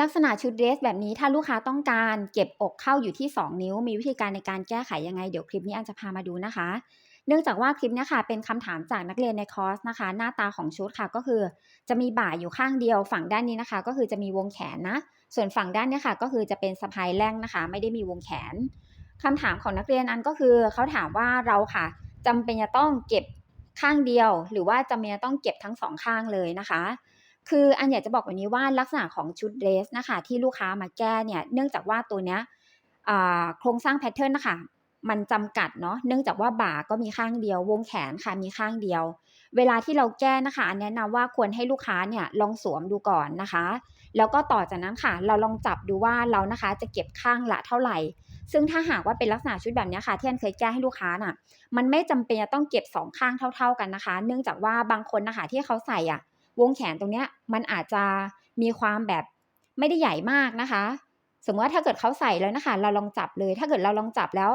ลักษณะชุดเดรสแบบนี้ถ้าลูกค้าต้องการเก็บอกเข้าอยู่ที่ 2 นิ้ว มีวิธีการในการแก้ไขยังไง เดี๋ยวคลิปนี้อันจะพามาดูนะคะ เนื่องจากว่าคลิปนี้ค่ะเป็นคำถามจากนักเรียนในคอร์สนะคะ หน้าตาของชุดค่ะก็คือ จะมีบ่าอยู่ข้างเดียว ฝั่งด้านนี้นะคะ ก็คือจะมีวงแขนนะ ส่วนฝั่งด้านนี้ค่ะ ก็คือจะเป็นสะพายแล่งนะคะ ไม่ได้มีวงแขนคำถามของนักเรียนนั้นก็คือเขาถามว่าเราค่ะจำเป็นจะต้องเก็บข้างเดียว หรือว่าจำเป็นจะต้องเก็บทั้งสองข้างเลยนะคะ คืออันอยากจะบอกวันนี้ว่าลักษณะของชุดเดรสนะคะ ที่ลูกค้ามาแก้เนี่ยเนื่องจากว่าตัวเนี้ยโครงสร้างแพทเทิร์นนะคะมันจำกัดเนาะเนื่องจากว่าบ่าก็มีข้างเดียว วงแขนค่ะมีข้างเดียว เวลาที่เราแก้นะคะแนะนำว่าควรให้ลูกค้าเนี่ยลองสวมดูก่อนนะคะ แล้วก็ต่อจากนั้นค่ะ เราลองจับดูว่าเรานะคะจะเก็บข้างละเท่าไหร่ ซึ่งถ้าหากว่าเป็นลักษณะชุดแบบนี้ค่ะที่อันเคยแก้ให้ลูกค้าน่ะ มันไม่จำเป็นจะต้องเก็บสองข้างเท่า ๆกันนะคะ เนื่องจากว่าบางคนนะคะที่เขาใส่อะ วงแขนตรงเนี้ยมันอาจจะมีความแบบไม่ได้ใหญ่มากนะคะ สมมติว่าถ้าเกิดเขาใส่แล้วนะคะ เราลองจับเลย ถ้าเกิดเราลองจับแล้ว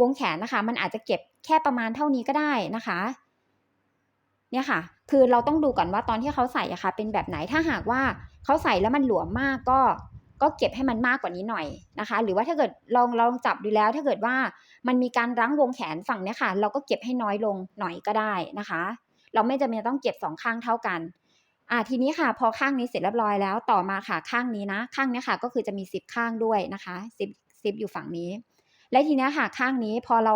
วงแขนนะคะ มันอาจจะเก็บแค่ประมาณเท่านี้ก็ได้นะคะ เนี่ยค่ะ คือเราต้องดูก่อนว่าตอนที่เขาใส่อะค่ะ เป็นแบบไหนถ้าหากว่าเขาใส่แล้วมันหลวมมากก็ก็เก็บให้มันมากกว่านี้หน่อยนะคะ หรือว่าถ้าเกิดลองลองจับดูแล้ว ถ้าเกิดว่ามันมีการรั้งวงแขนฝั่งเนี้ยค่ะ เราก็เก็บให้น้อยลงหน่อยก็ได้นะคะ เราไม่จำเป็นต้องเก็บสองข้างเท่ากัน อ่าทีนี้ค่ะ พอข้างนี้เสร็จเรียบร้อยแล้วต่อมาค่ะข้างนี้นะ ข้างนี้ค่ะ ก็คือจะมีซิปข้างด้วยนะคะซิปซิปอยู่ฝั่งนี้ และทีนี้ค่ะข้างนี้พอเรา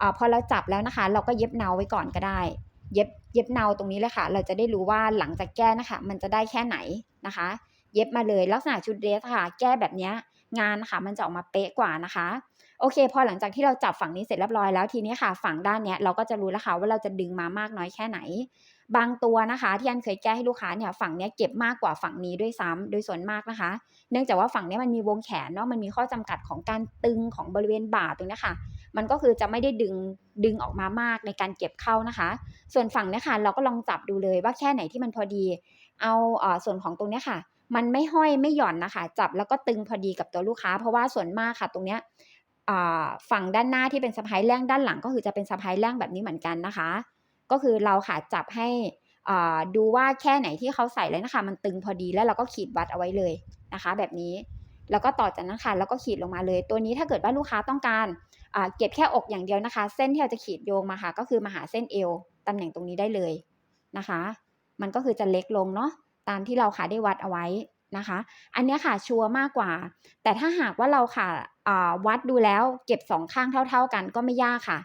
อ่าพอเราจับแล้วนะคะ เราก็เย็บเนาไว้ก่อนก็ได้ เย็บเย็บเนาตรงนี้เลยค่ะ เราจะได้รู้ว่าหลังจากแก้นะคะ มันจะได้แค่ไหนนะคะ เย็บมาเลยลักษณะชุดเดรสค่ะ แก้แบบนี้งานะค่ะมันจะออกมาเป๊ะกว่านะคะ โอเค พอหลังจากที่เราจับฝั่งนี้เสร็จเรียบร้อยแล้วทีนี้ค่ะฝั่งด้านเนี้ยเราก็จะรู้แล้วค่ะว่าเราจะดึงมามากน้อยแค่ไหน บางตัวนะคะที่อันเคยแก้ให้ลูกค้าเนี่ยฝั่งเนี้ยเก็บมากกว่าฝั่งนี้ด้วยซ้ำโดยส่วนมากนะคะ เนื่องจากว่าฝั่งนี้มันมีวงแขนเนาะมันมีข้อจำกัดของการตึงของบริเวณบ่าตรงนี้ค่ะ มันก็คือจะไม่ได้ดึงดึงออกมามากในการเก็บเข้านะคะ ส่วนฝั่งนี้ค่ะเราก็ลองจับดูเลยว่าแค่ไหนที่มันพอดี เอาเออส่วนของตรงนี้ค่ะ มันไม่ห้อยไม่หย่อนนะคะ จับแล้วก็ตึงพอดีกับตัวลูกค้า เพราะว่าส่วนมากค่ะตรงเนี้ย ฝั่งด้านหน้าที่เป็นสะพายแร่งด้านหลังก็คือจะเป็นสะพายแร่งแบบนี้เหมือนกันนะคะ ก็คือเราค่ะจับให้ดูว่าแค่ไหนที่เขาใส่แล้วนะคะ มันตึงพอดีแล้วเราก็ขีดวัดเอาไว้เลยนะคะ แบบนี้แล้วก็ต่อจากนั้นค่ะแล้วก็ขีดลงมาเลย ตัวนี้ถ้าเกิดว่าลูกค้าต้องการเก็บแค่อกอย่างเดียวนะคะ เส้นที่เราจะขีดโยงมาค่ะ ก็คือมาหาเส้นเอวตำแหน่งตรงนี้ได้เลยนะคะ มันก็คือจะเล็กลงเนาะตามที่เราค่ะได้วัดเอาไว้ นะคะ อันนี้ค่ะชัวร์มากกว่า แต่ถ้าหากว่าเราค่ะวัดดูแล้วเก็บสองข้างเท่า ๆกันก็ไม่ยากค่ะ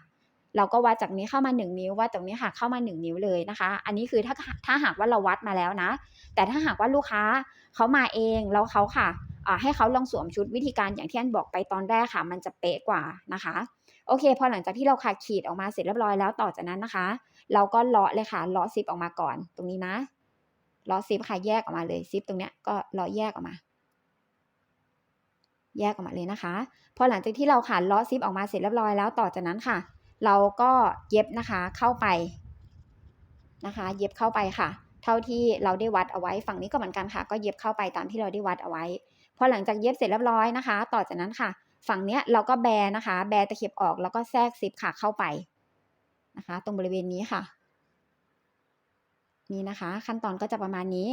เราก็วัดจากนี้เข้ามา 1 นิ้ววัดตรงนี้ค่ะเข้ามา 1 นิ้วเลยนะคะ อันนี้คือถ้าถ้าหากว่าเราวัดมาแล้วนะ แต่ถ้าหากว่าลูกค้าเขามาเองแล้วเขาค่ะให้เขาลองสวมชุดวิธีการอย่างที่อันบอกไปตอนแรกค่ะ มันจะเป๊ะกว่านะคะ โอเค พอหลังจากที่เราค่ะขีดออกมาเสร็จเรียบร้อยแล้วต่อจากนั้นนะคะ เราก็เลาะเลยค่ะเลาะซิปออกมาก่อนตรงนี้นะ ลาะซิปค่ะแยกออกมาเลยซิปตรงเนี้ยก็ลาะแยกออกมา แยกออกมาเลยนะคะ พอหลังจากที่เราค่ะเลาะซิปออกมาเสร็จเรียบร้อยแล้วต่อจากนั้นค่ะ เราก็เย็บนะคะเข้าไปนะคะ เย็บเข้าไปค่ะ เท่าที่เราได้วัดเอาไว้ฝั่งนี้ก็เหมือนกันค่ะ ก็เย็บเข้าไปตามที่เราได้วัดเอาไว้ พอหลังจากเย็บเสร็จเรียบร้อยนะคะ ต่อจากนั้นค่ะ ฝั่งเนี้ยเราก็แบนะคะ แบตะเข็บออกแล้วก็แทรกซิปค่ะเข้าไปนะคะ ตรงบริเวณนี้ค่ะ นี่นะคะ ขั้นตอนก็จะประมาณนี้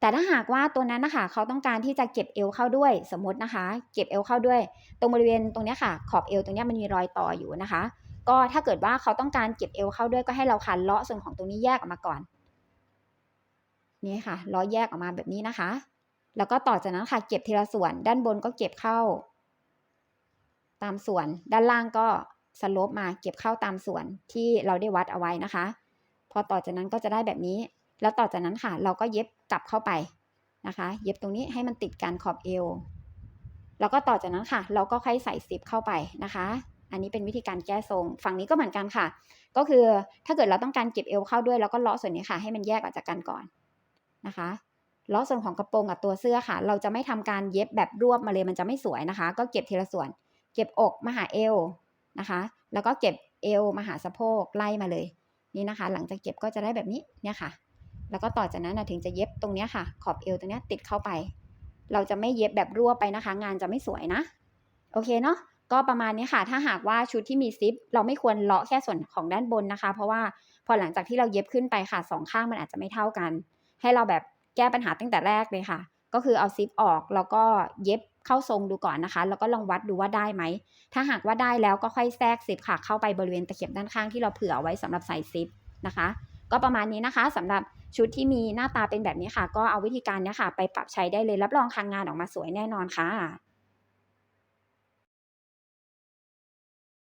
แต่ถ้าหากว่าตัวนั้นนะคะเขาต้องการที่จะเก็บเอวเข้าด้วยสมมตินะคะ เก็บเอวเข้าด้วย ตรงบริเวณตรงนี้ค่ะ ขอบเอวตรงนี้มันมีรอยต่ออยู่นะคะ ก็ถ้าเกิดว่าเขาต้องการเก็บเอวเข้าด้วยก็ให้เราคันเลาะส่วนของตรงนี้แยกออกมาก่อนนี่ค่ะเลาะแยกออกมาแบบนี้นะคะ แล้วก็ต่อจากนั้นค่ะเก็บทีละส่วน ด้านบนก็เก็บเข้า ตามส่วน ด้านล่างก็สลบมาเก็บเข้าตามส่วนที่เราได้วัดเอาไว้นะคะ พอต่อจากนั้นก็จะได้แบบนี้ แล้วต่อจากนั้นค่ะ เราก็เย็บกลับเข้าไปนะคะ เย็บตรงนี้ให้มันติดกันขอบเอว แล้วก็ต่อจากนั้นค่ะ เราก็ค่อยใส่ซิปเข้าไปนะคะ อันนี้เป็นวิธีการแก้ทรง ฝั่งนี้ก็เหมือนกันค่ะ ก็คือถ้าเกิดเราต้องการเก็บเอวเข้าด้วยเราก็เลาะส่วนนี้ค่ะ ให้มันแยกออกจากกันก่อนนะคะเลาะส่วนของกระโปรงกับตัวเสื้อค่ะ เราจะไม่ทำการเย็บแบบรวบมาเลยมันจะไม่สวยนะคะ ก็เก็บทีละส่วน เก็บอกมาหาเอวนะคะ แล้วก็เก็บเอวมาหาสะโพกไล่มาเลย นี่นะคะ หลังจากเก็บก็จะได้แบบนี้เนี่ยค่ะ แล้วก็ต่อจากนั้นถึงจะเย็บตรงนี้ค่ะ ขอบเอวตรงนี้ติดเข้าไป เราจะไม่เย็บแบบรั่วไปนะคะ งานจะไม่สวยนะ โอเคเนาะก็ประมาณนี้ค่ะ ถ้าหากว่าชุดที่มีซิป เราไม่ควรเลาะแค่ส่วนของด้านบนนะคะ เพราะว่าพอหลังจากที่เราเย็บขึ้นไปค่ะสองข้างมันอาจจะไม่เท่ากัน ให้เราแบบแก้ปัญหาตั้งแต่แรกเลยค่ะ ก็คือเอาซิปออกแล้วก็เย็บเข้าทรงดูก่อนนะคะ แล้วก็ลองวัดดูว่าได้ไหม ถ้าหากว่าได้แล้วก็ค่อยแทรกซิปค่ะ เข้าไปบริเวณตะเข็บด้านข้างที่เราเผื่อไว้สำหรับใส่ซิปนะคะ ก็ประมาณนี้นะคะสำหรับชุดที่มีหน้าตาเป็นแบบนี้ค่ะ ก็เอาวิธีการนี้ค่ะ ไปปรับใช้ได้เลยรับรองคางงานออกมาสวยแน่นอนค่ะ